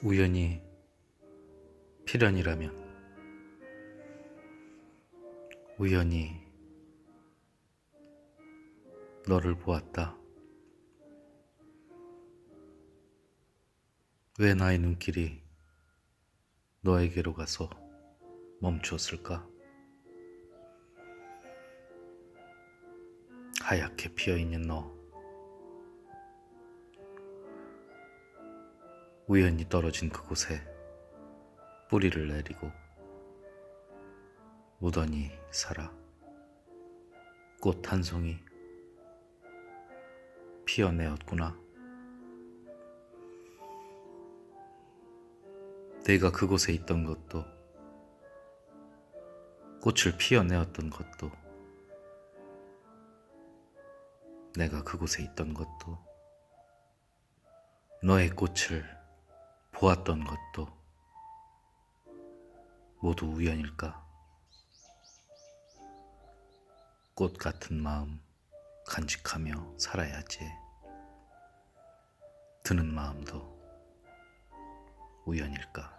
우연히 필연이라면 우연히 너를 보았다. 왜 나의 눈길이 너에게로 가서 멈추었을까? 하얗게 피어있는 너. 우연히 떨어진 그곳에 뿌리를 내리고 무던히 살아 꽃 한 송이 피어내었구나. 내가 그곳에 있던 것도 꽃을 피어내었던 것도 내가 그곳에 있던 것도 너의 꽃을 보았던 것도 모두 우연일까? 꽃 같은 마음 간직하며 살아야지. 드는 마음도 우연일까?